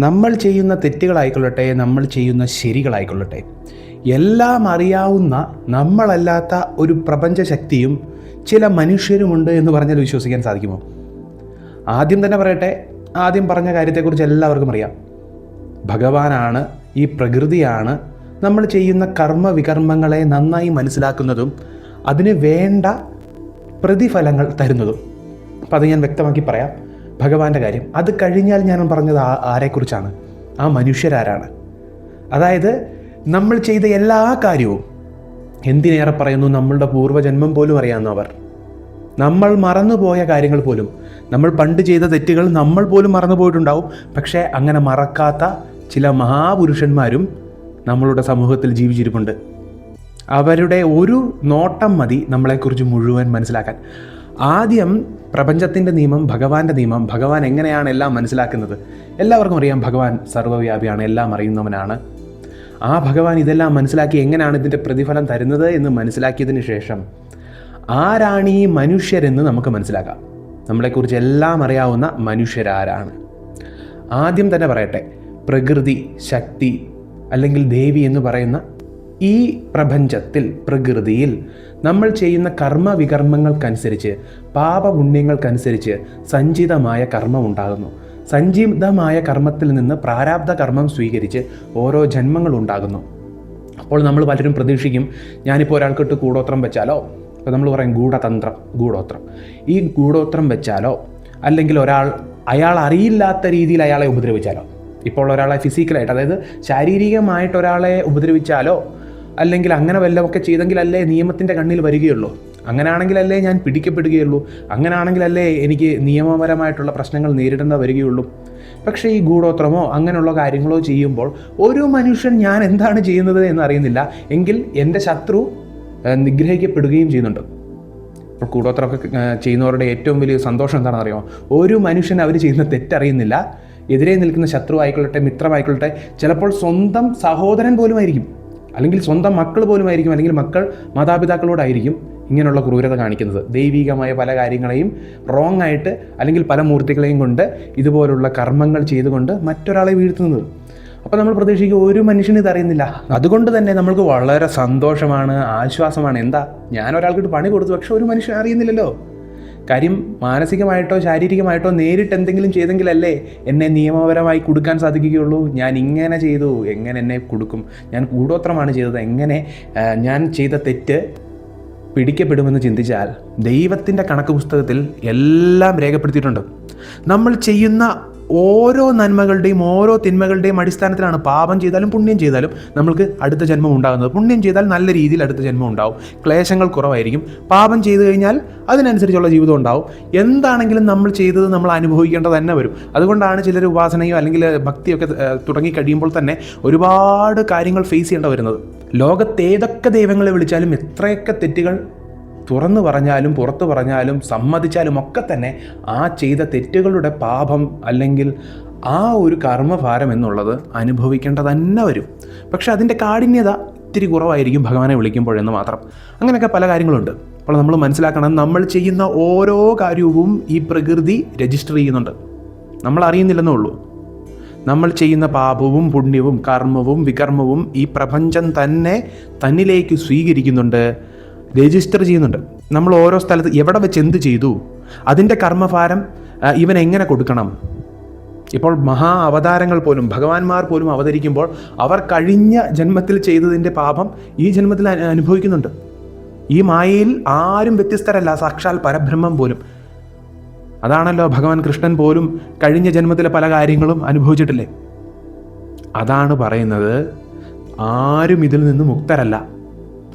നമ്മൾ ചെയ്യുന്ന തെറ്റുകളായിക്കൊള്ളട്ടെ നമ്മൾ ചെയ്യുന്ന ശരികളായിക്കൊള്ളട്ടെ. എല്ലാം അറിയാവുന്ന നമ്മളല്ലാത്ത ഒരു പ്രപഞ്ചശക്തിയും ചില മനുഷ്യരുമുണ്ട് എന്ന് പറഞ്ഞാൽ വിശ്വസിക്കാൻ സാധിക്കുമോ? ആദ്യം തന്നെ പറയട്ടെ ആദ്യം പറഞ്ഞ കാര്യത്തെക്കുറിച്ച് എല്ലാവർക്കും അറിയാം. ഭഗവാനാണ് ഈ പ്രകൃതിയാണ് നമ്മൾ ചെയ്യുന്ന കർമ്മ വികർമ്മങ്ങളെ നന്നായി മനസ്സിലാക്കുന്നതും അതിന് വേണ്ട പ്രതിഫലങ്ങൾ തരുന്നതും. അപ്പം അത് ഞാൻ വ്യക്തമാക്കി പറയാം. ഭഗവാന്റെ കാര്യം. അത് കഴിഞ്ഞാൽ ഞാൻ പറഞ്ഞത് ആരെക്കുറിച്ചാണ്? ആ മനുഷ്യരാരാണ്. അതായത് നമ്മൾ ചെയ്ത എല്ലാ കാര്യവും എന്തിനേറെ പറയുന്നു? നമ്മളുടെ പൂർവജന്മം പോലും അറിയാവുന്നവർ നമ്മൾ മറന്നുപോയ കാര്യങ്ങൾ പോലും. നമ്മൾ പണ്ട് ചെയ്ത തെറ്റുകൾ നമ്മൾ പോലും മറന്നു പോയിട്ടുണ്ടാവും പക്ഷേ അങ്ങനെ മറക്കാത്ത ചില മഹാപുരുഷന്മാരും നമ്മളുടെ സമൂഹത്തിൽ ജീവിച്ചിരിപ്പുണ്ട്. അവരുടെ ഒരു നോട്ടം മതി നമ്മളെക്കുറിച്ച് മുഴുവൻ മനസ്സിലാക്കാൻ. ആദ്യം പ്രപഞ്ചത്തിന്റെ നിയമം ഭഗവാന്റെ നിയമം ഭഗവാൻ എങ്ങനെയാണ് എല്ലാം മനസ്സിലാക്കുന്നത്? എല്ലാവർക്കും അറിയാം ഭഗവാൻ സർവവ്യാപിയാണ് എല്ലാം അറിയുന്നവനാണ്. ആ ഭഗവാൻ ഇതെല്ലാം മനസ്സിലാക്കി എങ്ങനെയാണ് ഇതിന്റെ പ്രതിഫലം തരുന്നത് എന്ന് മനസ്സിലാക്കിയതിന് ശേഷം ആരാണ് ഈ മനുഷ്യരെന്ന് നമുക്ക് മനസ്സിലാക്കാം. നമ്മളെക്കുറിച്ച് എല്ലാം അറിയാവുന്ന മനുഷ്യരാരാണ്. ആദ്യം തന്നെ പറയട്ടെ പ്രകൃതി ശക്തി അല്ലെങ്കിൽ ദേവി എന്ന് പറയുന്ന ഈ പ്രപഞ്ചത്തിൽ പ്രകൃതിയിൽ നമ്മൾ ചെയ്യുന്ന കർമ്മ വികർമ്മങ്ങൾക്കനുസരിച്ച് പാപപുണ്യങ്ങൾക്കനുസരിച്ച് സഞ്ചിതമായ കർമ്മം ഉണ്ടാകുന്നു. സഞ്ചിതമായ കർമ്മത്തിൽ നിന്ന് പ്രാരാബ്ധ കർമ്മം സ്വീകരിച്ച് ഓരോ ജന്മങ്ങൾ ഉണ്ടാകുന്നു. അപ്പോൾ നമ്മൾ പലരും പ്രതീക്ഷിക്കും ഞാനിപ്പോൾ ഒരാൾക്കിട്ട് കൂടോത്രം വെച്ചാലോ? ഇപ്പോൾ നമ്മൾ പറയും ഗൂഢതന്ത്രം ഗൂഢോത്രം. ഈ ഗൂഢോത്രം വെച്ചാലോ? അല്ലെങ്കിൽ ഒരാൾ അയാൾ അറിയില്ലാത്ത രീതിയിൽ അയാളെ ഉപദ്രവിച്ചാലോ? ഇപ്പോൾ ഒരാളെ ഫിസിക്കലായിട്ട് അതായത് ശാരീരികമായിട്ട് ഒരാളെ ഉപദ്രവിച്ചാലോ? അല്ലെങ്കിൽ അങ്ങനെ വല്ലതൊക്കെ ചെയ്തെങ്കിലല്ലേ നിയമത്തിന്റെ കണ്ണിൽ വരികയുള്ളൂ. അങ്ങനെയാണെങ്കിലല്ലേ ഞാൻ പിടിക്കപ്പെടുകയുള്ളൂ. അങ്ങനെയാണെങ്കിലല്ലേ എനിക്ക് നിയമപരമായിട്ടുള്ള പ്രശ്നങ്ങൾ നേരിടേണ്ട വരികയുള്ളൂ. പക്ഷേ ഈ ഗൂഢോത്രമോ അങ്ങനെയുള്ള കാര്യങ്ങളോ ചെയ്യുമ്പോൾ ഒരു മനുഷ്യൻ ഞാൻ എന്താണ് ചെയ്യുന്നത് എന്നറിയുന്നില്ല എങ്കിൽ എന്റെ ശത്രു നിഗ്രഹിക്കപ്പെടുകയും ചെയ്യുന്നുണ്ട്. ഇപ്പോൾ കൂടോത്രമൊക്കെ ചെയ്യുന്നവരുടെ ഏറ്റവും വലിയ സന്തോഷം എന്താണെന്ന് അറിയാമോ ഒരു മനുഷ്യൻ അവർ ചെയ്യുന്ന തെറ്ററിയുന്നില്ല. എതിരെ നിൽക്കുന്ന ശത്രു ആയിക്കൊള്ളട്ടെ മിത്രമായിക്കൊള്ളട്ടെ ചിലപ്പോൾ സ്വന്തം സഹോദരൻ പോലും ആയിരിക്കും അല്ലെങ്കിൽ സ്വന്തം മക്കൾ പോലും ആയിരിക്കും അല്ലെങ്കിൽ മക്കൾ മാതാപിതാക്കളോടായിരിക്കും ഇങ്ങനെയുള്ള ക്രൂരത കാണിക്കുന്നത്. ദൈവികമായ പല കാര്യങ്ങളെയും റോങ് ആയിട്ട് അല്ലെങ്കിൽ പല മൂർത്തികളെയും കൊണ്ട് ഇതുപോലുള്ള കർമ്മങ്ങൾ ചെയ്തുകൊണ്ട് മറ്റൊരാളെ വീഴ്ത്തുന്നത്. അപ്പോൾ നമ്മൾ പ്രതീക്ഷിക്കുക ഒരു മനുഷ്യന് ഇത് അറിയുന്നില്ല. അതുകൊണ്ട് തന്നെ നമ്മൾക്ക് വളരെ സന്തോഷമാണ് ആശ്വാസമാണ്. എന്താ? ഞാൻ ഒരാൾക്കിട്ട് പണി കൊടുത്തു പക്ഷെ ഒരു മനുഷ്യൻ അറിയുന്നില്ലല്ലോ. കാര്യം മാനസികമായിട്ടോ ശാരീരികമായിട്ടോ നേരിട്ട് എന്തെങ്കിലും ചെയ്തെങ്കിലല്ലേ എന്നെ നിയമപരമായി കൊടുക്കാൻ സാധിക്കുകയുള്ളൂ. ഞാൻ ഇങ്ങനെ ചെയ്തു എങ്ങനെ എന്നെ കൊടുക്കും. ഞാൻ കൂടോത്രമാണ് ചെയ്തത്. എങ്ങനെ ഞാൻ ചെയ്ത തെറ്റ് പിടിക്കപ്പെടുമെന്ന് ചിന്തിച്ചാൽ ദൈവത്തിന്റെ കണക്ക് പുസ്തകത്തിൽ എല്ലാം രേഖപ്പെടുത്തിയിട്ടുണ്ട്. നമ്മൾ ചെയ്യുന്ന ഓരോ നന്മകളുടെയും ഓരോ തിന്മകളുടെയും അടിസ്ഥാനത്തിലാണ് പാപം ചെയ്താലും പുണ്യം ചെയ്താലും നമ്മൾക്ക് അടുത്ത ജന്മം ഉണ്ടാകുന്നത്. പുണ്യം ചെയ്താൽ നല്ല രീതിയിൽ അടുത്ത ജന്മം ഉണ്ടാവും. ക്ലേശങ്ങൾ കുറവായിരിക്കും. പാപം ചെയ്തു കഴിഞ്ഞാൽ അതിനനുസരിച്ചുള്ള ജീവിതം ഉണ്ടാവും. എന്താണെങ്കിലും നമ്മൾ ചെയ്തത് നമ്മൾ അനുഭവിക്കേണ്ടത് തന്നെ വരും. അതുകൊണ്ടാണ് ചിലർ ഉപാസനയോ അല്ലെങ്കിൽ ഭക്തിയൊക്കെ തുടങ്ങി കഴിയുമ്പോൾ തന്നെ ഒരുപാട് കാര്യങ്ങൾ ഫേസ് ചെയ്യേണ്ട വരുന്നത്. ലോകത്തേതൊക്കെ ദൈവങ്ങളെ വിളിച്ചാലും എത്രയൊക്കെ തെറ്റുകൾ തുറന്നു പറഞ്ഞാലും പുറത്തു പറഞ്ഞാലും സമ്മതിച്ചാലും ഒക്കെ തന്നെ ആ ചെയ്ത തെറ്റുകളുടെ പാപം അല്ലെങ്കിൽ ആ ഒരു കർമ്മഭാരം എന്നുള്ളത് അനുഭവിക്കേണ്ട തന്നെ വരും. പക്ഷെ അതിന്റെ കാഠിന്യത ഇത്തിരി കുറവായിരിക്കും ഭഗവാനെ വിളിക്കുമ്പോഴെന്ന് മാത്രം. അങ്ങനെയൊക്കെ പല കാര്യങ്ങളുണ്ട്. അപ്പോൾ നമ്മൾ മനസ്സിലാക്കണം നമ്മൾ ചെയ്യുന്ന ഓരോ കാര്യവും ഈ പ്രകൃതി രജിസ്റ്റർ ചെയ്യുന്നുണ്ട്. നമ്മൾ അറിയുന്നില്ലെന്നേ ഉള്ളൂ. നമ്മൾ ചെയ്യുന്ന പാപവും പുണ്യവും കർമ്മവും വികർമ്മവും ഈ പ്രപഞ്ചം തന്നെ തന്നിലേക്ക് സ്വീകരിക്കുന്നുണ്ട്. രജിസ്റ്റർ ചെയ്യുന്നുണ്ട്. നമ്മൾ ഓരോ സ്ഥലത്ത് എവിടെ വെച്ച് എന്ത് ചെയ്തു അതിന്റെ കർമ്മഭാരം ഇവൻ എങ്ങനെ കൊടുക്കണം. ഇപ്പോൾ മഹാ അവതാരങ്ങൾ പോലും ഭഗവാന്മാർ പോലും അവതരിക്കുമ്പോൾ അവർ കഴിഞ്ഞ ജന്മത്തിൽ ചെയ്തതിന്റെ പാപം ഈ ജന്മത്തിൽ അനുഭവിക്കുന്നുണ്ട്. ഈ മായയിൽ ആരും വ്യത്യസ്തരല്ല സാക്ഷാൽ പരബ്രഹ്മം പോലും. അതാണല്ലോ ഭഗവാൻ കൃഷ്ണൻ പോലും കഴിഞ്ഞ ജന്മത്തിലെ പല കാര്യങ്ങളും അനുഭവിച്ചിട്ടില്ലേ? അതാണ് പറയുന്നത് ആരും ഇതിൽ നിന്ന് മുക്തരല്ല.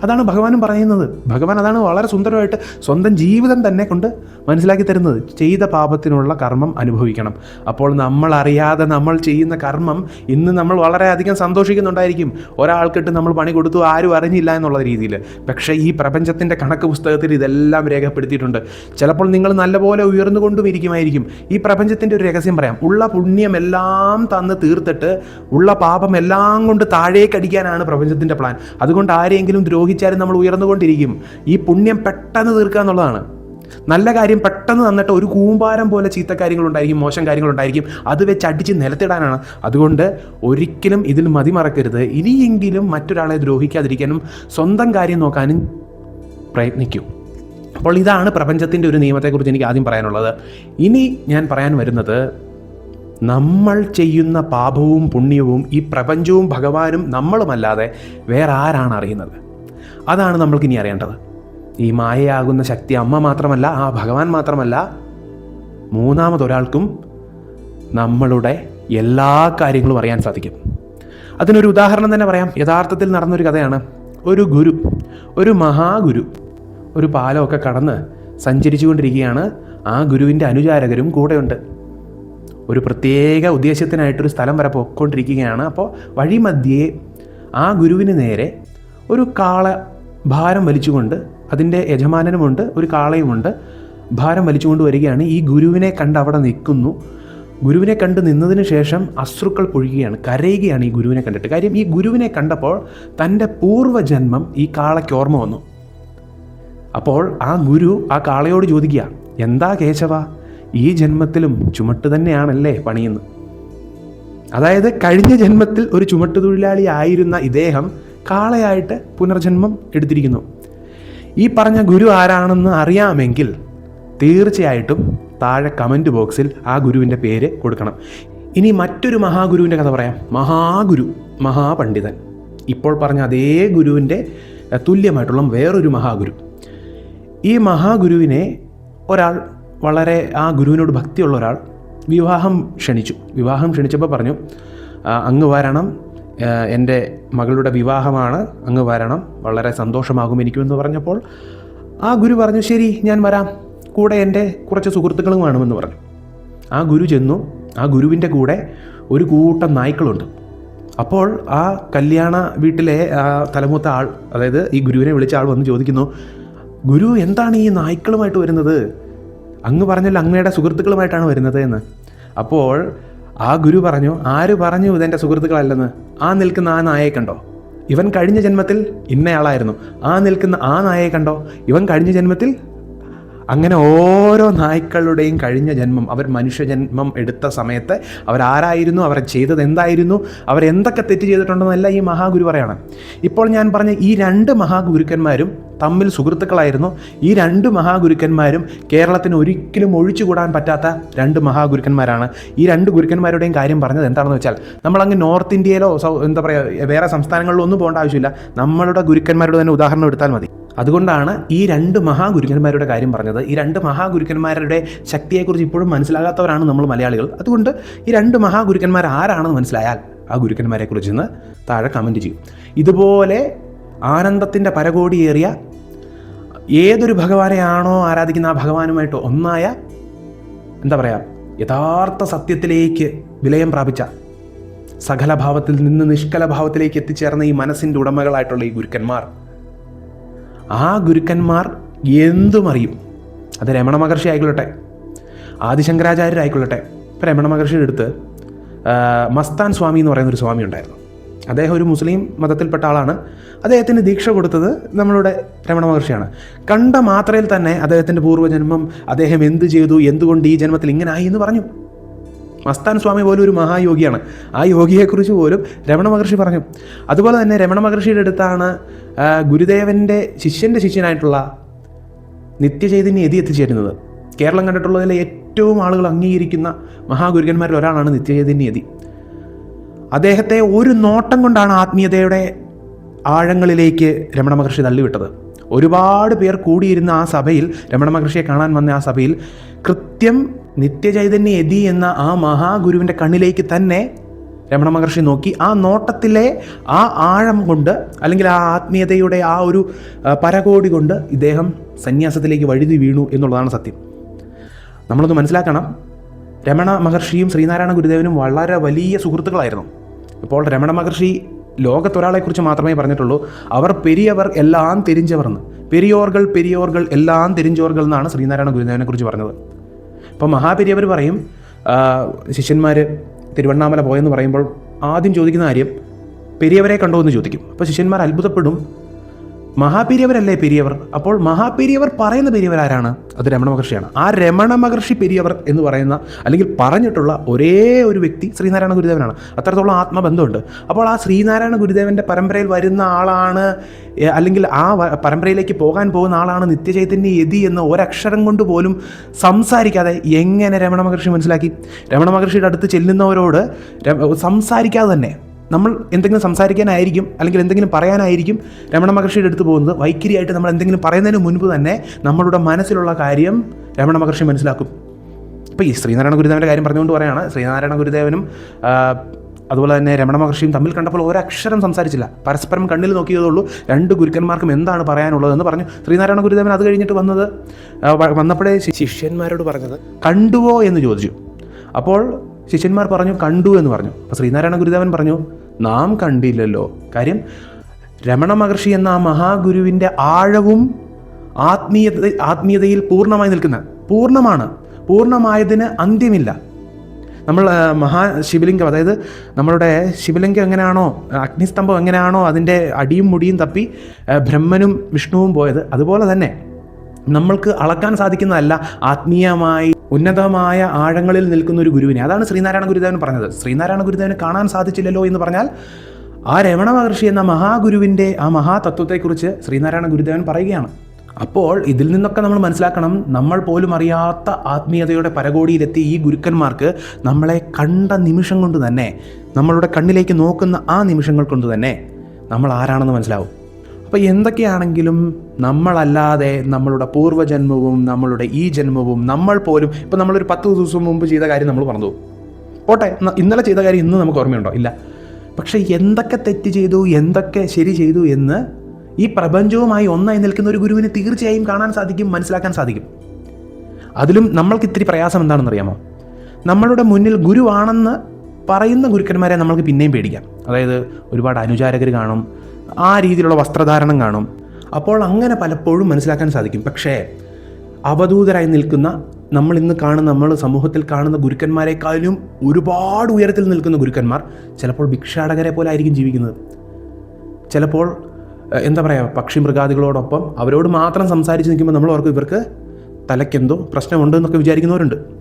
അതാണ് ഭഗവാനും പറയുന്നത്. ഭഗവാൻ അതാണ് വളരെ സുന്ദരമായിട്ട് സ്വന്തം ജീവിതം തന്നെ കൊണ്ട് മനസ്സിലാക്കി തരുന്നത്. ചെയ്ത പാപത്തിനുള്ള കർമ്മം അനുഭവിക്കണം. അപ്പോൾ നമ്മൾ അറിയാതെ നമ്മൾ ചെയ്യുന്ന കർമ്മം ഇന്ന് നമ്മൾ വളരെയധികം സന്തോഷിക്കുന്നുണ്ടായിരിക്കും. ഒരാൾക്കിട്ട് നമ്മൾ പണി കൊടുത്തു ആരും അറിഞ്ഞില്ല എന്നുള്ള രീതിയിൽ. പക്ഷേ ഈ പ്രപഞ്ചത്തിന്റെ കണക്ക് പുസ്തകത്തിൽ ഇതെല്ലാം രേഖപ്പെടുത്തിയിട്ടുണ്ട്. ചിലപ്പോൾ നിങ്ങൾ നല്ലപോലെ ഉയർന്നുകൊണ്ടും ഇരിക്കുമായിരിക്കും ഈ പ്രപഞ്ചത്തിന്റെ ഒരു രഹസ്യം പറയാം. ഉള്ള പുണ്യം എല്ലാം തന്ന് തീർത്തിട്ട് ഉള്ള പാപം എല്ലാം കൊണ്ട് താഴേക്കടിക്കാനാണ് പ്രപഞ്ചത്തിന്റെ പ്ലാൻ. അതുകൊണ്ട് ആരെങ്കിലും ദ്രോഹിച്ചാലും നമ്മൾ ഉയർന്നുകൊണ്ടിരിക്കും. ഈ പുണ്യം പെട്ടെന്ന് തീർക്കുക എന്നുള്ളതാണ്. നല്ല കാര്യം പെട്ടെന്ന് തന്നിട്ട് ഒരു കൂമ്പാരം പോലെ ചീത്ത കാര്യങ്ങളുണ്ടായിരിക്കും മോശം കാര്യങ്ങളുണ്ടായിരിക്കും. അത് വെച്ച് അടിച്ച് നിലത്തിടാനാണ്. അതുകൊണ്ട് ഒരിക്കലും ഇതിൽ മതിമറക്കരുത്. ഇനിയെങ്കിലും മറ്റൊരാളെ ദ്രോഹിക്കാതിരിക്കാനും സ്വന്തം കാര്യം നോക്കാനും പ്രയത്നിക്കൂ. അപ്പോൾ ഇതാണ് പ്രപഞ്ചത്തിന്റെ ഒരു നിയമത്തെക്കുറിച്ച് എനിക്ക് ആദ്യം പറയാനുള്ളത്. ഇനി ഞാൻ പറയാൻ വരുന്നത് നമ്മൾ ചെയ്യുന്ന പാപവും പുണ്യവും ഈ പ്രപഞ്ചവും ഭഗവാനും നമ്മളുമല്ലാതെ വേറെ ആരാണ് അറിയുന്നത്? അതാണ് നമ്മൾക്കിനി അറിയേണ്ടത്. ഈ മായയാകുന്ന ശക്തി അമ്മ മാത്രമല്ല ആ ഭഗവാൻ മാത്രമല്ല മൂന്നാമതൊരാൾക്കും നമ്മളുടെ എല്ലാ കാര്യങ്ങളും അറിയാൻ സാധിക്കും. അതിനൊരു ഉദാഹരണം തന്നെ പറയാം. യഥാർത്ഥത്തിൽ നടന്നൊരു കഥയാണ്. ഒരു ഗുരു ഒരു മഹാഗുരു ഒരു പാലമൊക്കെ കടന്ന് സഞ്ചരിച്ചുകൊണ്ടിരിക്കുകയാണ്. ആ ഗുരുവിന്റെ അനുചാരകരും കൂടെയുണ്ട്. ഒരു പ്രത്യേക ഉദ്ദേശത്തിനായിട്ടൊരു സ്ഥലം വരെ പോയിക്കൊണ്ടിരിക്കുകയാണ്. അപ്പോൾ വഴിമധ്യേ ആ ഗുരുവിന് നേരെ ഒരു കാള ഭാരം വലിച്ചുകൊണ്ട് അതിന്റെ യജമാനനുമുണ്ട് ഒരു കാളയുമുണ്ട്. ഭാരം വലിച്ചുകൊണ്ട് വരികയാണ്. ഈ ഗുരുവിനെ കണ്ട് അവിടെ നിൽക്കുന്നു. ഗുരുവിനെ കണ്ട് നിന്നതിന് ശേഷം അശ്രുക്കൾ പൊഴുകുകയാണ് കരയുകയാണ് ഈ ഗുരുവിനെ കണ്ടിട്ട്. കാര്യം ഈ ഗുരുവിനെ കണ്ടപ്പോൾ തന്റെ പൂർവജന്മം ഈ കാളയ്ക്ക് ഓർമ്മ വന്നു. അപ്പോൾ ആ ഗുരു ആ കാളയോട് ചോദിക്കുക എന്താ കേശവ? ഈ ജന്മത്തിലും ചുമട്ട് തന്നെയാണല്ലേ പണിയുന്നത്? അതായത് കഴിഞ്ഞ ജന്മത്തിൽ ഒരു ചുമട്ട് തൊഴിലാളി ആയിരുന്ന ഇദ്ദേഹം കാളയായിട്ട് പുനർജന്മം എടുത്തിരിക്കുന്നു. ഈ പറഞ്ഞ ഗുരു ആരാണെന്ന് അറിയാമെങ്കിൽ തീർച്ചയായിട്ടും താഴെ കമന്റ് ബോക്സിൽ ആ ഗുരുവിന്റെ പേര് കൊടുക്കണം. ഇനി മറ്റൊരു മഹാഗുരുവിന്റെ കഥ പറയാം. മഹാഗുരു മഹാപണ്ഡിതൻ. ഇപ്പോൾ പറഞ്ഞ അതേ ഗുരുവിന്റെ തുല്യമായിട്ടുള്ള വേറൊരു മഹാഗുരു. ഈ മഹാഗുരുവിനെ ഒരാൾ വളരെ ആ ഗുരുവിനോട് ഭക്തിയുള്ള ഒരാൾ വിവാഹം ക്ഷണിച്ചു. വിവാഹം ക്ഷണിച്ചപ്പോൾ പറഞ്ഞു "ആ, അങ്ങ് വരണം എന്റെ മകളുടെ വിവാഹമാണ് അങ്ങ് വരണം. വളരെ സന്തോഷമാകും എനിക്കുമെന്ന് പറഞ്ഞപ്പോൾ ആ ഗുരു പറഞ്ഞു ശരി ഞാൻ വരാം. കൂടെ എന്റെ കുറച്ച് സുഹൃത്തുക്കളും വേണമെന്ന് പറഞ്ഞു. ആ ഗുരു ചെന്നു. ആ ഗുരുവിന്റെ കൂടെ ഒരു കൂട്ടം നായ്ക്കളുണ്ട്. അപ്പോൾ ആ കല്യാണ വീട്ടിലെ ആ തലമൂത്ത ആൾ അതായത് ഈ ഗുരുവിനെ വിളിച്ച ആൾ വന്ന് ചോദിക്കുന്നു ഗുരു എന്താണ് ഈ നായ്ക്കളുമായിട്ട് വരുന്നത്? അങ്ങ് പറഞ്ഞല്ലോ അങ്ങയുടെ സുഹൃത്തുക്കളുമായിട്ടാണ് വരുന്നത് എന്ന്. അപ്പോൾ ആ ഗുരു പറഞ്ഞു ആര് പറഞ്ഞു ഇതെന്റെ സുഹൃത്തുക്കളല്ലെന്ന്? ആ നിൽക്കുന്ന ആ നായയെ കണ്ടോ? ഇവൻ കഴിഞ്ഞ ജന്മത്തിൽ ഇന്നയാളായിരുന്നു. ആ നിൽക്കുന്ന ആ നായയെ കണ്ടോ? ഇവൻ കഴിഞ്ഞ ജന്മത്തിൽ അങ്ങനെ ഓരോ നായ്ക്കളുടെയും കഴിഞ്ഞ ജന്മം അവർ മനുഷ്യജന്മം എടുത്ത സമയത്ത് അവരാരായിരുന്നു അവർ ചെയ്തത് എന്തായിരുന്നു അവർ എന്തൊക്കെ തെറ്റ് ചെയ്തിട്ടുണ്ടെന്നല്ല ഈ മഹാഗുരു പറയണം. ഇപ്പോൾ ഞാൻ പറഞ്ഞ ഈ രണ്ട് മഹാഗുരുക്കന്മാരും തമ്മിൽ സുഹൃത്തുക്കളായിരുന്നു. ഈ രണ്ട് മഹാഗുരുക്കന്മാരും കേരളത്തിന് ഒരിക്കലും ഒഴിച്ചുകൂടാൻ പറ്റാത്ത രണ്ട് മഹാഗുരുക്കന്മാരാണ്. ഈ രണ്ട് ഗുരുക്കന്മാരുടെയും കാര്യം പറഞ്ഞത് എന്താണെന്ന് വെച്ചാൽ നമ്മളങ്ങ് നോർത്ത് ഇന്ത്യയിലോ എന്താ പറയുക വേറെ സംസ്ഥാനങ്ങളിലോ ഒന്നും പോകേണ്ട ആവശ്യമില്ല. നമ്മളുടെ ഗുരുക്കന്മാരുടെ തന്നെ ഉദാഹരണം എടുത്താൽ മതി. അതുകൊണ്ടാണ് ഈ രണ്ട് മഹാഗുരുക്കന്മാരുടെ കാര്യം പറഞ്ഞത്. ഈ രണ്ട് മഹാഗുരുക്കന്മാരുടെ ശക്തിയെക്കുറിച്ച് ഇപ്പോഴും മനസ്സിലാകാത്തവരാണ് നമ്മൾ മലയാളികൾ. അതുകൊണ്ട് ഈ രണ്ട് മഹാഗുരുക്കന്മാർ ആരാണെന്ന് മനസ്സിലായാൽ ആ ഗുരുക്കന്മാരെക്കുറിച്ച് താഴെ കമന്റ് ചെയ്യും. ഇതുപോലെ ആനന്ദത്തിന്റെ പരകോടിയേറിയ ഏതൊരു ഭഗവാനെയാണോ ആരാധിക്കുന്ന ആ ഭഗവാനുമായിട്ട് ഒന്നായ എന്താ പറയുക യഥാർത്ഥ സത്യത്തിലേക്ക് വിലയം പ്രാപിച്ച സകലഭാവത്തിൽ നിന്ന് നിഷ്കലഭാവത്തിലേക്ക് എത്തിച്ചേർന്ന ഈ മനസ്സിന്റെ ഉടമകളായിട്ടുള്ള ഈ ഗുരുക്കന്മാർ. ആ ഗുരുക്കന്മാർ എന്തും അറിയും. അത് രമണ മഹർഷി ആയിക്കൊള്ളട്ടെ ആദിശങ്കരാചാര്യരായിക്കൊള്ളട്ടെ ഇപ്പം രമണ മഹർഷിയുടെ അടുത്ത് മസ്താൻ സ്വാമി എന്ന് പറയുന്ന ഒരു സ്വാമി ഉണ്ടായിരുന്നു. അദ്ദേഹം ഒരു മുസ്ലിം മതത്തിൽപ്പെട്ട ആളാണ്. അദ്ദേഹത്തിന് ദീക്ഷ കൊടുത്തത് നമ്മളുടെ രമണ മഹർഷിയാണ്. കണ്ട മാത്രയിൽ തന്നെ അദ്ദേഹത്തിന്റെ പൂർവജന്മം അദ്ദേഹം എന്ത് ചെയ്തു എന്തുകൊണ്ട് ഈ ജന്മത്തിൽ ഇങ്ങനായി എന്ന് പറഞ്ഞു. മസ്താൻ സ്വാമി പോലും ഒരു മഹായോഗിയാണ്. ആ യോഗിയെക്കുറിച്ച് പോലും രമണ മഹർഷി പറഞ്ഞു. അതുപോലെ തന്നെ രമണ മഹർഷിയുടെ അടുത്താണ് ഗുരുദേവന്റെ ശിഷ്യന്റെ ശിഷ്യനായിട്ടുള്ള നിത്യചൈതന്യ എതി എത്തിച്ചേരുന്നത്. കേരളം കണ്ടിട്ടുള്ളതിലെ ഏറ്റവും ആളുകൾ അംഗീകരിക്കുന്ന മഹാഗുരുക്കന്മാരിൽ ഒരാളാണ് നിത്യചൈതന്യ യതി. അദ്ദേഹത്തെ ഒരു നോട്ടം കൊണ്ടാണ് ആത്മീയതയുടെ ആഴങ്ങളിലേക്ക് രമണ മഹർഷി തള്ളിവിട്ടത്. ഒരുപാട് പേർ കൂടിയിരുന്ന ആ സഭയിൽ രമണ മഹർഷിയെ കാണാൻ വന്ന ആ സഭയിൽ കൃത്യം നിത്യചൈതന്യ എതി എന്ന ആ മഹാഗുരുവിന്റെ കണ്ണിലേക്ക് തന്നെ രമണ മഹർഷി നോക്കി. ആ നോട്ടത്തിലെ ആ ആഴം കൊണ്ട് അല്ലെങ്കിൽ ആ ആത്മീയതയുടെ ആ ഒരു പരകോടി കൊണ്ട് ഇദ്ദേഹം സന്യാസത്തിലേക്ക് വഴുതി വീണു എന്നുള്ളതാണ് സത്യം. നമ്മളൊന്ന് മനസ്സിലാക്കണം. രമണ മഹർഷിയും ശ്രീനാരായണ ഗുരുദേവനും വളരെ വലിയ സുഹൃത്തുക്കളായിരുന്നു. ഇപ്പോൾ രമണ മഹർഷി ലോകത്തൊരാളെക്കുറിച്ച് മാത്രമേ പറഞ്ഞിട്ടുള്ളൂ. അവർ പെരിയവർ എല്ലാം തെരിഞ്ചവർന്ന് പെരിയോർകൾ പെരിയോർകൾ എല്ലാം തിരിഞ്ചോർഗൾ എന്നാണ് ശ്രീനാരായണ ഗുരുദേവനെ കുറിച്ച് പറഞ്ഞത്. ഇപ്പോൾ മഹാപെരിയവർ പറയും ശിഷ്യന്മാർ തിരുവണ്ണാമല പോയെന്ന് പറയുമ്പോൾ ആദ്യം ചോദിക്കുന്ന കാര്യം പെരിയവരെ കണ്ടോ എന്ന് ചോദിക്കും. അപ്പോൾ ശിഷ്യന്മാർ അത്ഭുതപ്പെടും. മഹാപെരിയവരല്ലേ പിരിയവർ? അപ്പോൾ മഹാപിരിയവർ പറയുന്ന പെരിയവർ ആരാണ് അത് രമണ മഹർഷിയാണ്. ആ രമണ മഹർഷി പെരിയവർ എന്ന് പറയുന്ന അല്ലെങ്കിൽ പറഞ്ഞിട്ടുള്ള ഒരേ ഒരു വ്യക്തി ശ്രീനാരായണ ഗുരുദേവനാണ്. അത്രത്തോളം ആത്മബന്ധമുണ്ട്. അപ്പോൾ ആ ശ്രീനാരായണ ഗുരുദേവന്റെ പരമ്പരയിൽ വരുന്ന ആളാണ് അല്ലെങ്കിൽ ആ പരമ്പരയിലേക്ക് പോകാൻ പോകുന്ന ആളാണ് നിത്യചൈതന്യ യതി എന്ന് ഒരക്ഷരം കൊണ്ട് പോലും സംസാരിക്കാതെ എങ്ങനെ രമണ മഹർഷി മനസ്സിലാക്കി? രമണ മഹർഷിയുടെ അടുത്ത് ചെല്ലുന്നവരോട് സംസാരിക്കാതെ തന്നെ. നമ്മൾ എന്തെങ്കിലും സംസാരിക്കാനായിരിക്കും അല്ലെങ്കിൽ എന്തെങ്കിലും പറയാനായിരിക്കും രമണ മഹർഷിയുടെ അടുത്ത് പോകുന്നത് വൈഖരിയായിട്ട് നമ്മൾ എന്തെങ്കിലും പറയുന്നതിന് മുൻപ് തന്നെ നമ്മളുടെ മനസ്സിലുള്ള കാര്യം രമണ മഹർഷി മനസ്സിലാക്കും. ഇപ്പോൾ ഈ ശ്രീനാരായണ ഗുരുദേവന്റെ കാര്യം പറഞ്ഞുകൊണ്ട് പറയാണ് ശ്രീനാരായണ ഗുരുദേവനും അതുപോലെ തന്നെ രമണ മഹർഷിയും തമ്മിൽ കണ്ടപ്പോൾ ഒരക്ഷരം സംസാരിച്ചില്ല. പരസ്പരം കണ്ണിൽ നോക്കിയതുള്ളൂ രണ്ട് ഗുരുക്കന്മാർക്കും എന്താണ് പറയാനുള്ളതെന്ന് പറഞ്ഞു. ശ്രീനാരായണ ഗുരുദേവൻ അത് കഴിഞ്ഞിട്ട് വന്നത് വന്നപ്പോഴേ ശിഷ്യന്മാരോട് പറഞ്ഞത് കണ്ടുവോ എന്ന് ചോദിച്ചു. അപ്പോൾ ശിഷ്യന്മാർ പറഞ്ഞു കണ്ടു എന്ന് പറഞ്ഞു. അപ്പോൾ ശ്രീനാരായണ ഗുരുദേവൻ പറഞ്ഞു നാം കണ്ടില്ലല്ലോ. കാര്യം രമണ മഹർഷി എന്ന ആ മഹാഗുരുവിന്റെ ആഴവും ആത്മീയത ആത്മീയതയിൽ പൂർണമായി നിൽക്കുന്ന പൂർണമാണ്. പൂർണമായതിന് അന്ത്യമില്ല. നമ്മൾ മഹാ ശിവലിംഗം അതായത് നമ്മളുടെ ശിവലിംഗം എങ്ങനെയാണോ അഗ്നിസ്തംഭം എങ്ങനെയാണോ അതിന്റെ അടിയും മുടിയും തപ്പി ബ്രഹ്മനും വിഷ്ണുവും പോയത് അതുപോലെ തന്നെ നമ്മൾക്ക് അളക്കാൻ സാധിക്കുന്നതല്ല ആത്മീയമായി ഉന്നതമായ ആഴങ്ങളിൽ നിൽക്കുന്ന ഒരു ഗുരുവിനെ. അതാണ് ശ്രീനാരായണ ഗുരുദേവൻ പറഞ്ഞത്. ശ്രീനാരായണ ഗുരുദേവന് കാണാൻ സാധിച്ചില്ലല്ലോ എന്ന് പറഞ്ഞാൽ ആ രമണ മഹർഷി എന്ന മഹാഗുരുവിന്റെ ആ മഹാതത്വത്തെക്കുറിച്ച് ശ്രീനാരായണ ഗുരുദേവൻ പറയുകയാണ്. അപ്പോൾ ഇതിൽ നിന്നൊക്കെ നമ്മൾ മനസ്സിലാക്കണം നമ്മൾ പോലും അറിയാത്ത ആത്മീയതയുടെ പരകോടിയിലെത്തി ഈ ഗുരുക്കന്മാർക്ക് നമ്മളെ കണ്ട നിമിഷം കൊണ്ട് തന്നെ നമ്മളുടെ കണ്ണിലേക്ക് നോക്കുന്ന ആ നിമിഷങ്ങൾ കൊണ്ട് തന്നെ നമ്മൾ ആരാണെന്ന് മനസ്സിലാവും. അപ്പോൾ എന്തൊക്കെയാണെങ്കിലും നമ്മളല്ലാതെ നമ്മളുടെ പൂർവജന്മവും നമ്മളുടെ ഈ ജന്മവും നമ്മൾ പോലും ഇപ്പോൾ നമ്മളൊരു പത്ത് ദിവസം മുമ്പ് ചെയ്ത കാര്യം നമ്മൾ പറഞ്ഞു പോട്ടെ ഇന്നലെ ചെയ്ത കാര്യം ഇന്ന് നമുക്ക് ഓർമ്മയുണ്ടോ? ഇല്ല. പക്ഷേ എന്തൊക്കെ തെറ്റ് ചെയ്തു എന്തൊക്കെ ശരി ചെയ്തു എന്ന് ഈ പ്രപഞ്ചവുമായി ഒന്നായി നിൽക്കുന്ന ഒരു ഗുരുവിന് തീർച്ചയായും കാണാൻ സാധിക്കും മനസ്സിലാക്കാൻ സാധിക്കും. അതിലും നമ്മൾക്ക് ഇത്തിരി പ്രയാസം എന്താണെന്ന് അറിയാമോ? നമ്മളുടെ മുന്നിൽ ഗുരുവാണെന്ന് പറയുന്ന ഗുരുക്കന്മാരെ നമ്മൾക്ക് പിന്നെയും പേടിക്കാം. അതായത് ഒരുപാട് അനുചാരകർ കാണും ആ രീതിയിലുള്ള വസ്ത്രധാരണം കാണും. അപ്പോൾ അങ്ങനെ പലപ്പോഴും മനസ്സിലാക്കാൻ സാധിക്കും. പക്ഷേ അവധൂതരായി നിൽക്കുന്ന നമ്മൾ ഇന്ന് കാണുന്ന നമ്മൾ സമൂഹത്തിൽ കാണുന്ന ഗുരുക്കന്മാരെക്കാളും ഒരുപാട് ഉയരത്തിൽ നിൽക്കുന്ന ഗുരുക്കന്മാർ ചിലപ്പോൾ ഭിക്ഷാടകരെ പോലെ ആയിരിക്കും ജീവിക്കുന്നത്. ചിലപ്പോൾ എന്താ പറയുക പക്ഷി മൃഗാദികളോടൊപ്പം അവരോട് മാത്രം സംസാരിച്ച് നിൽക്കുമ്പോൾ നമ്മൾ ഓർക്കും ഇവർക്ക് തലയ്ക്കെന്തോ പ്രശ്നമുണ്ട് എന്നൊക്കെ വിചാരിക്കുന്നവരുണ്ട്.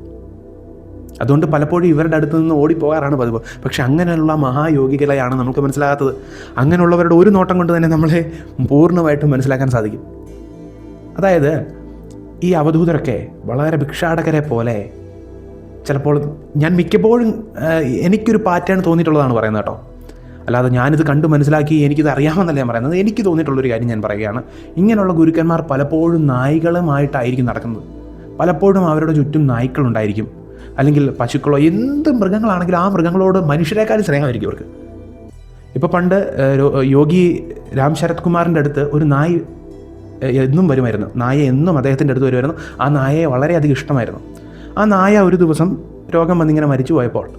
അതുകൊണ്ട് പലപ്പോഴും ഇവരുടെ അടുത്ത് നിന്ന് ഓടിപ്പോകാറാണ് പതിവ്. പക്ഷെ അങ്ങനെയുള്ള മഹായോഗികളെയാണ് നമുക്ക് മനസ്സിലാകാത്തത്. അങ്ങനെയുള്ളവരുടെ ഒരു നോട്ടം കൊണ്ട് തന്നെ നമ്മളെ പൂർണമായിട്ടും മനസ്സിലാക്കാൻ സാധിക്കും. അതായത് ഈ അവധൂതരൊക്കെ വളരെ ഭിക്ഷാടകരെ പോലെ ചിലപ്പോൾ ഞാൻ മിക്കപ്പോഴും എനിക്കൊരു പാറ്റേൺ തോന്നിയിട്ടുള്ളതാണ് പറയുന്നത് കേട്ടോ. അല്ലാതെ ഞാനിത് കണ്ട് മനസ്സിലാക്കി എനിക്കിത് അറിയാമെന്നല്ല ഞാൻ പറയുന്നത്. എനിക്ക് തോന്നിയിട്ടുള്ളൊരു കാര്യം ഞാൻ പറയുകയാണ്. ഇങ്ങനെയുള്ള ഗുരുക്കന്മാർ പലപ്പോഴും നായ്കളുമായിട്ടായിരിക്കും നടക്കുന്നത്. പലപ്പോഴും അവരുടെ ചുറ്റും നായ്ക്കളുണ്ടായിരിക്കും. അല്ലെങ്കിൽ പശുക്കളോ എന്ത് മൃഗങ്ങളാണെങ്കിലും ആ മൃഗങ്ങളോട് മനുഷ്യരെക്കാളും സ്നേഹമായിരിക്കും അവർക്ക് ഇപ്പോൾ പണ്ട് യോഗി രാം ശരത് കുമാറിന്റെ അടുത്ത് ഒരു നായി എന്നും വരുമായിരുന്നു. നായ എന്നും അദ്ദേഹത്തിന്റെ അടുത്ത് വരുമായിരുന്നു. ആ നായയെ വളരെയധികം ഇഷ്ടമായിരുന്നു. ആ നായ ഒരു ദിവസം രോഗം വന്നിങ്ങനെ മരിച്ചു പോയപ്പോൾ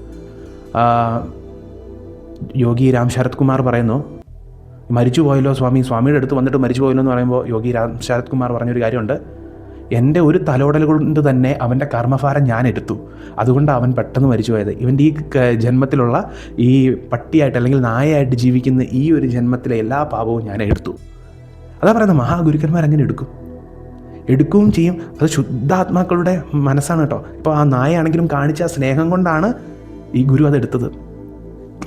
യോഗി രാം ശരത് കുമാർ പറയുന്നു മരിച്ചു പോയല്ലോ സ്വാമി സ്വാമിയുടെ അടുത്ത് വന്നിട്ട് മരിച്ചു പോയല്ലോ എന്ന് പറയുമ്പോൾ യോഗി രാം ശരത് കുമാർ പറഞ്ഞൊരു കാര്യമുണ്ട്. എന്റെ ഒരു തലോടൽ കൊണ്ട് തന്നെ അവന്റെ കർമ്മഭാരം ഞാൻ എടുത്തു. അതുകൊണ്ട് അവൻ പെട്ടെന്ന് മരിച്ചു പോയത് ഇവന്റെ ഈ ജന്മത്തിലുള്ള ഈ പട്ടിയായിട്ട് അല്ലെങ്കിൽ നായയായിട്ട് ജീവിക്കുന്ന ഈ ഒരു ജന്മത്തിലെ എല്ലാ പാപവും ഞാൻ എടുത്തു. അതാ പറയുന്നത് മഹാഗുരുക്കന്മാർ അങ്ങനെ എടുക്കും. എടുക്കുകയും ചെയ്യും. അത് ശുദ്ധാത്മാക്കളുടെ മനസ്സാണ് കേട്ടോ. ഇപ്പോൾ ആ നായയാണെങ്കിലും കാണിച്ച സ്നേഹം കൊണ്ടാണ് ഈ ഗുരു അത് എടുത്തത്.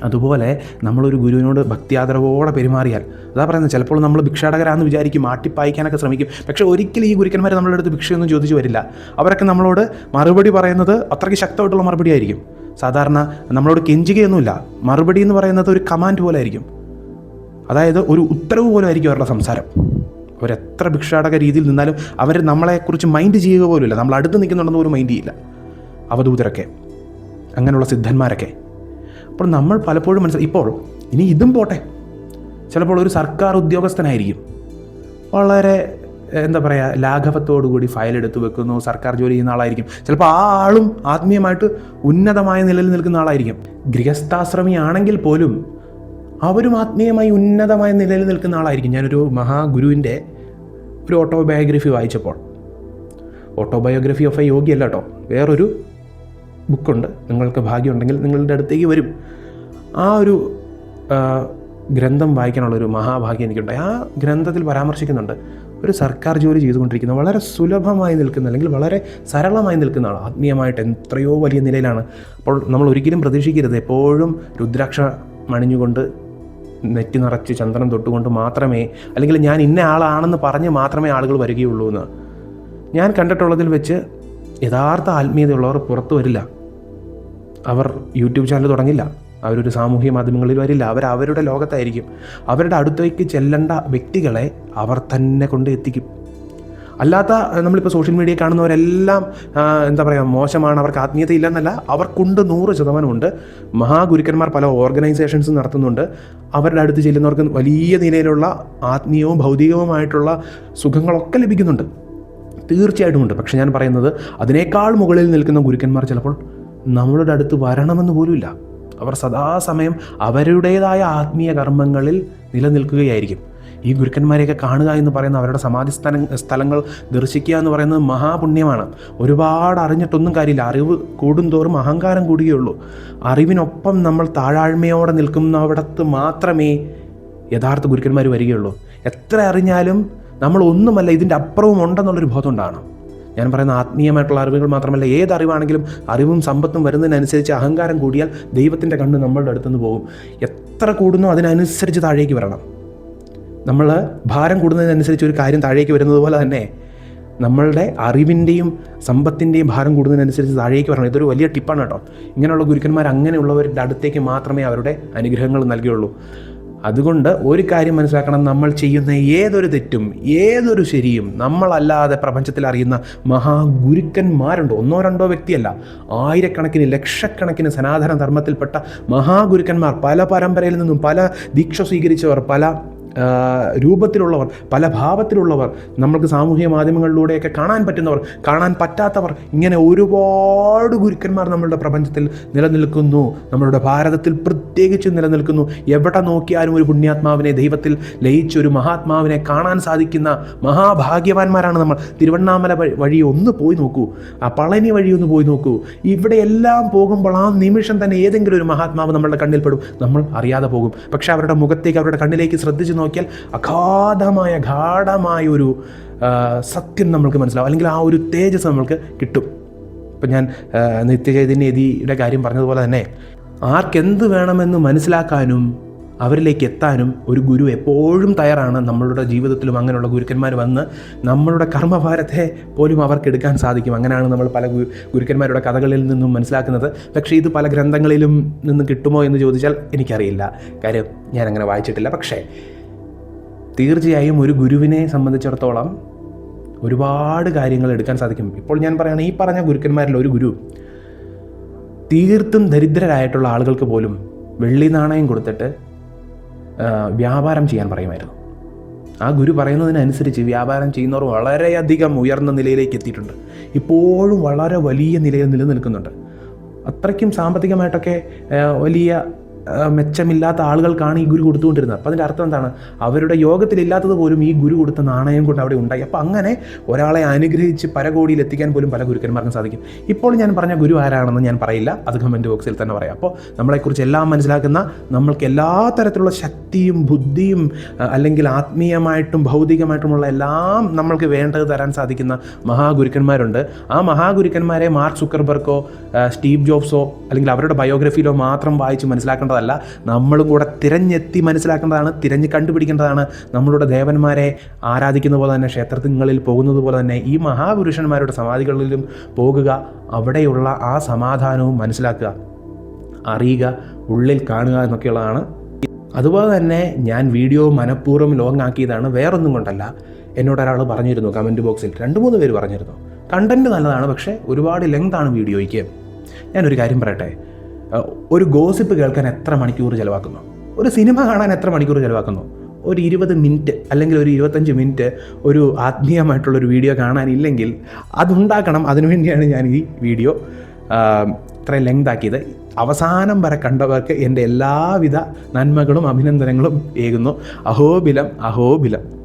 അതുപോലെ നമ്മളൊരു ഗുരുവിനോട് ഭക്തിയാദരവോടെ പെരുമാറിയാൽ അതാ പറയുന്നത് ചിലപ്പോൾ നമ്മൾ ഭിക്ഷാടകരാന്ന് വിചാരിക്കും ആട്ടിപ്പായിക്കാനൊക്കെ ശ്രമിക്കും. പക്ഷേ ഒരിക്കലും ഈ ഗുരുക്കന്മാർ നമ്മളുടെ അടുത്ത് ഭിക്ഷയൊന്നും ചോദിച്ചു വരില്ല. അവരൊക്കെ നമ്മളോട് മറുപടി പറയുന്നത് അത്രയ്ക്ക് ശക്തമായിട്ടുള്ള മറുപടി ആയിരിക്കും സാധാരണ നമ്മളോട് കെഞ്ചുകയൊന്നുമില്ല. മറുപടി എന്ന് പറയുന്നത് ഒരു കമാൻഡ് പോലെ ആയിരിക്കും. അതായത് ഒരു ഉത്തരവ് പോലെ ആയിരിക്കും അവരുടെ സംസാരം. അവരെത്ര ഭിക്ഷാടക രീതിയിൽ നിന്നാലും അവർ നമ്മളെക്കുറിച്ച് മൈൻഡ് ചെയ്യുക പോലുമില്ല. നമ്മൾ അടുത്ത് നിൽക്കുന്നുണ്ടെന്ന് പോലും മൈൻഡ് ചെയ്യില്ല. അവധൂതരൊക്കെ. അങ്ങനെയുള്ള സിദ്ധന്മാരൊക്കെ. അപ്പോൾ നമ്മൾ പലപ്പോഴും മനസ്സിലായി ഇപ്പോൾ ഇനി ഇതും പോട്ടെ. ചിലപ്പോൾ ഒരു സർക്കാർ ഉദ്യോഗസ്ഥനായിരിക്കും. വളരെ എന്താ പറയുക കൂടി ഫയൽ എടുത്ത് വെക്കുന്നു സർക്കാർ ജോലി ചെയ്യുന്ന ആളായിരിക്കും. ചിലപ്പോൾ ആ ആളും ആത്മീയമായിട്ട് ഉന്നതമായ നിലയിൽ നിൽക്കുന്ന ആളായിരിക്കും. ഗൃഹസ്ഥാശ്രമി ആണെങ്കിൽ പോലും അവരും ആത്മീയമായി ഉന്നതമായ നിലയിൽ നിൽക്കുന്ന ആളായിരിക്കും. ഞാനൊരു മഹാഗുരുവിന്റെ ഒരു ഓട്ടോബയോഗ്രഫി വായിച്ചപ്പോൾ. ഓട്ടോബയോഗ്രഫി ഓഫ് എ യോഗി അല്ല കേട്ടോ. വേറൊരു ബുക്കുണ്ട്. നിങ്ങൾക്ക് ഭാഗ്യമുണ്ടെങ്കിൽ നിങ്ങളുടെ അടുത്തേക്ക് വരും. ആ ഒരു ഗ്രന്ഥം വായിക്കാനുള്ളൊരു മഹാഭാഗ്യം എനിക്കുണ്ടായി. ആ ഗ്രന്ഥത്തിൽ പരാമർശിക്കുന്നുണ്ട്. ഒരു സർക്കാർ ജോലി ചെയ്തുകൊണ്ടിരിക്കുന്ന വളരെ സുലഭമായി നിൽക്കുന്ന അല്ലെങ്കിൽ വളരെ സരളമായി നിൽക്കുന്ന ആൾ ആത്മീയമായിട്ട് എത്രയോ വലിയ നിലയിലാണ്. അപ്പോൾ നമ്മൾ ഒരിക്കലും പ്രതീക്ഷിക്കരുത്. എപ്പോഴും രുദ്രാക്ഷ മണിഞ്ഞുകൊണ്ട് നെറ്റി നിറച്ച് ചന്ദനം തൊട്ടുകൊണ്ട് മാത്രമേ അല്ലെങ്കിൽ ഞാൻ ഇന്ന ആളാണെന്ന് പറഞ്ഞ് മാത്രമേ ആളുകൾ വരികയുള്ളൂ എന്ന് ഞാൻ കണ്ടിട്ടുള്ളതിൽ വെച്ച് യഥാർത്ഥ ആത്മീയതയുള്ളവർ പുറത്തു വരില്ല. അവർ യൂട്യൂബ് ചാനൽ തുടങ്ങില്ല. അവരൊരു സാമൂഹ്യ മാധ്യമങ്ങളിൽ വരില്ല. അവർ അവരുടെ ലോകത്തായിരിക്കും. അവരുടെ അടുത്തേക്ക് ചെല്ലേണ്ട വ്യക്തികളെ അവർ തന്നെ കൊണ്ട് എത്തിക്കും. അല്ലാത്ത നമ്മളിപ്പോൾ സോഷ്യൽ മീഡിയ കാണുന്നവരെല്ലാം എന്താ പറയുക മോശമാണ് അവർക്ക് ആത്മീയത ഇല്ലെന്നല്ല അവർക്കുണ്ട് നൂറ് ശതമാനമുണ്ട് മഹാഗുരുക്കന്മാർ പല ഓർഗനൈസേഷൻസ് നടത്തുന്നുണ്ട്. അവരുടെ അടുത്ത് ചെല്ലുന്നവർക്ക് വലിയ നിലയിലുള്ള ആത്മീയവും ഭൗതികവുമായിട്ടുള്ള സുഖങ്ങളൊക്കെ ലഭിക്കുന്നുണ്ട്. തീർച്ചയായിട്ടും ഉണ്ട്. പക്ഷെ ഞാൻ പറയുന്നത് അതിനേക്കാൾ മുകളിൽ നിൽക്കുന്ന ഗുരുക്കന്മാർ ചിലപ്പോൾ നമ്മളുടെ അടുത്ത് വരണമെന്ന് പോലുമില്ല. അവർ സദാസമയം അവരുടേതായ ആത്മീയ കർമ്മങ്ങളിൽ നിലനിൽക്കുകയായിരിക്കും. ഈ ഗുരുക്കന്മാരെയൊക്കെ കാണുക എന്ന് പറയുന്ന അവരുടെ സമാധി സ്ഥല സ്ഥലങ്ങൾ ദർശിക്കുക എന്ന് പറയുന്നത് മഹാപുണ്യമാണ്. ഒരുപാട് അറിഞ്ഞിട്ടൊന്നും കാര്യമില്ല. അറിവ് കൂടുന്തോറും അഹങ്കാരം കൂടുകയുള്ളൂ. അറിവിനൊപ്പം നമ്മൾ താഴാഴ്മയോടെ നിൽക്കുന്നവിടത്ത് മാത്രമേ യഥാർത്ഥ ഗുരുക്കന്മാർ വരികയുള്ളൂ. എത്ര അറിഞ്ഞാലും നമ്മൾ ഒന്നുമല്ല ഇതിന്റെ അപ്പുറവും ഉണ്ടെന്നുള്ളൊരു ബോധം ഉണ്ടാകണം. ഞാൻ പറയുന്ന ആത്മീയമായിട്ടുള്ള അറിവുകൾ മാത്രമല്ല ഏത് അറിവാണെങ്കിലും അറിവും സമ്പത്തും വരുന്നതിനനുസരിച്ച് അഹങ്കാരം കൂടിയാൽ ദൈവത്തിന്റെ കണ്ണ് നമ്മളുടെ അടുത്തുനിന്ന് പോകും. എത്ര കൂടുന്നോ അതിനനുസരിച്ച് താഴേക്ക് വരണം. നമ്മൾ ഭാരം കൂടുന്നതിനനുസരിച്ച് ഒരു കാര്യം താഴേക്ക് വരുന്നത് പോലെ തന്നെ നമ്മളുടെ അറിവിന്റെയും സമ്പത്തിന്റെയും ഭാരം കൂടുന്നതിനനുസരിച്ച് താഴേക്ക് വരണം. ഇതൊരു വലിയ ടിപ്പാണ് കേട്ടോ. ഇങ്ങനെയുള്ള ഗുരുക്കന്മാർ അങ്ങനെയുള്ളവരുടെ അടുത്തേക്ക് മാത്രമേ അവരുടെ അനുഗ്രഹങ്ങൾ നൽകുകയുള്ളൂ. അതുകൊണ്ട് ഒരു കാര്യം മനസ്സിലാക്കണം നമ്മൾ ചെയ്യുന്ന ഏതൊരു തെറ്റും ഏതൊരു ശരിയും നമ്മളല്ലാതെ പ്രപഞ്ചത്തിൽ അറിയുന്ന മഹാഗുരുക്കന്മാരുണ്ട്. ഒന്നോ രണ്ടോ വ്യക്തിയല്ല. ആയിരക്കണക്കിന് ലക്ഷക്കണക്കിന് സനാതന ധർമ്മത്തിൽപ്പെട്ട മഹാഗുരുക്കന്മാർ പല പരമ്പരയിൽ നിന്നും പല ദീക്ഷ സ്വീകരിച്ചവർ പല രൂപത്തിലുള്ളവർ പല ഭാവത്തിലുള്ളവർ നമ്മൾക്ക് സാമൂഹ്യ മാധ്യമങ്ങളിലൂടെയൊക്കെ കാണാൻ പറ്റുന്നവർ കാണാൻ പറ്റാത്തവർ ഇങ്ങനെ ഒരുപാട് ഗുരുക്കന്മാർ നമ്മളുടെ പ്രപഞ്ചത്തിൽ നിലനിൽക്കുന്നു. നമ്മളുടെ ഭാരതത്തിൽ പ്രത്യേകിച്ച് നിലനിൽക്കുന്നു. എവിടെ നോക്കിയാലും ഒരു പുണ്യാത്മാവിനെ ദൈവത്തിൽ ലയിച്ച ഒരു മഹാത്മാവിനെ കാണാൻ സാധിക്കുന്ന മഹാഭാഗ്യവാന്മാരാണ് നമ്മൾ. തിരുവണ്ണാമല വഴി- വഴി ഒന്ന് പോയി നോക്കൂ. ആ പളനി വഴി ഒന്ന് പോയി നോക്കൂ. ഇവിടെ എല്ലാം പോകുമ്പോൾ ആ നിമിഷം തന്നെ ഏതെങ്കിലും ഒരു മഹാത്മാവ് നമ്മളുടെ കണ്ണിൽപ്പെടും നമ്മൾ അറിയാതെ പോകും. പക്ഷേ അവരുടെ മുഖത്തേക്ക് അവരുടെ കണ്ണിലേക്ക് ശ്രദ്ധിച്ച് നോക്കിയാൽ അഗാധമായ ഗാഠമായ ഒരു സത്യം നമ്മൾക്ക് മനസ്സിലാവും. അല്ലെങ്കിൽ ആ ഒരു തേജസ് നമ്മൾക്ക് കിട്ടും. ഇപ്പം ഞാൻ നിത്യചൈതന്യതിയുടെ കാര്യം പറഞ്ഞതുപോലെ തന്നെ ആർക്കെന്ത് വേണമെന്ന് മനസ്സിലാക്കാനും അവരിലേക്ക് എത്താനും ഒരു ഗുരു എപ്പോഴും തയ്യാറാണ് നമ്മളുടെ ജീവിതത്തിലും അങ്ങനെയുള്ള ഗുരുക്കന്മാർ വന്ന് നമ്മളുടെ കർമ്മഭാരത്തെ പോലും അവർക്ക് എടുക്കാൻ സാധിക്കും. അങ്ങനെയാണ് നമ്മൾ പല ഗുരുക്കന്മാരുടെ കഥകളിൽ നിന്നും മനസ്സിലാക്കുന്നത്. പക്ഷേ ഇത് പല ഗ്രന്ഥങ്ങളിലും നിന്ന് കിട്ടുമോ എന്ന് ചോദിച്ചാൽ എനിക്കറിയില്ല. കാര്യം ഞാൻ അങ്ങനെ വായിച്ചിട്ടില്ല. പക്ഷേ തീർച്ചയായും ഒരു ഗുരുവിനെ സംബന്ധിച്ചിടത്തോളം ഒരുപാട് കാര്യങ്ങൾ എടുക്കാൻ സാധിക്കും. ഇപ്പോൾ ഞാൻ പറയുകയാണ് ഈ പറഞ്ഞ ഗുരുക്കന്മാരിൽ ഒരു ഗുരു തീർത്തും ദരിദ്രരായിട്ടുള്ള ആളുകൾക്ക് പോലും വെള്ളി നാണയം കൊടുത്തിട്ട് വ്യാപാരം ചെയ്യാൻ പറയുമായിരുന്നു. ആ ഗുരു പറയുന്നതിനനുസരിച്ച് വ്യാപാരം ചെയ്യുന്നവർ വളരെയധികം ഉയർന്ന നിലയിലേക്ക് എത്തിയിട്ടുണ്ട്. ഇപ്പോഴും വളരെ വലിയ നിലയിൽ നിലനിൽക്കുന്നുണ്ട്. അത്രയ്ക്കും സാമ്പത്തികമായിട്ടൊക്കെ വലിയ മെച്ചമില്ലാത്ത ആളുകൾക്കാണ് ഈ ഗുരു കൊടുത്തുകൊണ്ടിരുന്നത്. അപ്പോൾ അതിന്റെ അർത്ഥം എന്താണ്? അവരുടെ യോഗത്തിലില്ലാത്തത് പോലും ഈ ഗുരു കൊടുത്ത നാണയം കൊണ്ട് അവിടെ ഉണ്ടായി. അപ്പോൾ അങ്ങനെ ഒരാളെ അനുഗ്രഹിച്ച് പരകോടിയിൽ എത്തിക്കാൻ പോലും പല ഗുരുക്കന്മാർക്കും സാധിക്കും. ഇപ്പോൾ ഞാൻ പറഞ്ഞ ഗുരു ആരാണെന്ന് ഞാൻ പറയില്ല. അത് കമന്റ് ബോക്സിൽ തന്നെ പറയാം. അപ്പോൾ നമ്മളെക്കുറിച്ച് എല്ലാം മനസ്സിലാക്കുന്ന നമ്മൾക്ക് എല്ലാ തരത്തിലുള്ള ശക്തിയും ബുദ്ധിയും അല്ലെങ്കിൽ ആത്മീയമായിട്ടും ഭൗതികമായിട്ടുമുള്ള എല്ലാം നമ്മൾക്ക് വേണ്ടത് തരാൻ സാധിക്കുന്ന മഹാഗുരുക്കന്മാരുണ്ട്. ആ മഹാഗുരുക്കന്മാരെ മാർക്ക് സുക്കർബർക്കോ സ്റ്റീവ് ജോബ്സോ അല്ലെങ്കിൽ അവരുടെ ബയോഗ്രഫിയിലോ മാത്രം വായിച്ച് മനസ്സിലാക്കേണ്ടതല്ല നമ്മളും കൂടെ തിരഞ്ഞെത്തി മനസ്സിലാക്കേണ്ടതാണ് തിരഞ്ഞ് കണ്ടുപിടിക്കേണ്ടതാണ്. നമ്മളുടെ ദേവന്മാരെ ആരാധിക്കുന്ന പോലെ തന്നെ ക്ഷേത്രങ്ങളിൽ പോകുന്നത് പോലെ തന്നെ ഈ മഹാപുരുഷന്മാരുടെ സമാധികളിലും പോകുക അവിടെയുള്ള ആ സമാധാനവും മനസ്സിലാക്കുക അറിയുക ഉള്ളിൽ കാണുക എന്നൊക്കെയുള്ളതാണ്. അതുപോലെ തന്നെ ഞാൻ വീഡിയോ മനഃപൂർവം ലോങ് ആക്കിയതാണ് വേറൊന്നും കൊണ്ടല്ല. എന്നോട് ഒരാൾ പറഞ്ഞിരുന്നു കമന്റ് ബോക്സിൽ രണ്ട് മൂന്ന് പേര് പറഞ്ഞിരുന്നു. കണ്ടന്റ് നല്ലതാണ് പക്ഷേ ഒരുപാട് ലെങ്താണ് വീഡിയോയ്ക്ക്. ഞാനൊരു കാര്യം പറയട്ടെ? ഒരു ഗോസിപ്പ് കേൾക്കാൻ എത്ര മണിക്കൂർ ചിലവാക്കുന്നു? ഒരു സിനിമ കാണാൻ എത്ര മണിക്കൂർ ചിലവാക്കുന്നു? ഒരു ഇരുപത് മിനിറ്റ് അല്ലെങ്കിൽ ഒരു ഇരുപത്തഞ്ച് മിനിറ്റ് ഒരു ആത്മീയമായിട്ടുള്ളൊരു വീഡിയോ കാണാനില്ലെങ്കിൽ അതുണ്ടാക്കണം. അതിനുവേണ്ടിയാണ് ഞാൻ ഈ വീഡിയോ ഇത്രയും ലെങ്ത് ആക്കിയത് അവസാനം വരെ കണ്ടവർക്ക് എന്റെ എല്ലാവിധ നന്മകളും അഭിനന്ദനങ്ങളും ഏകുന്നു. അഹോബിലം അഹോബിലം.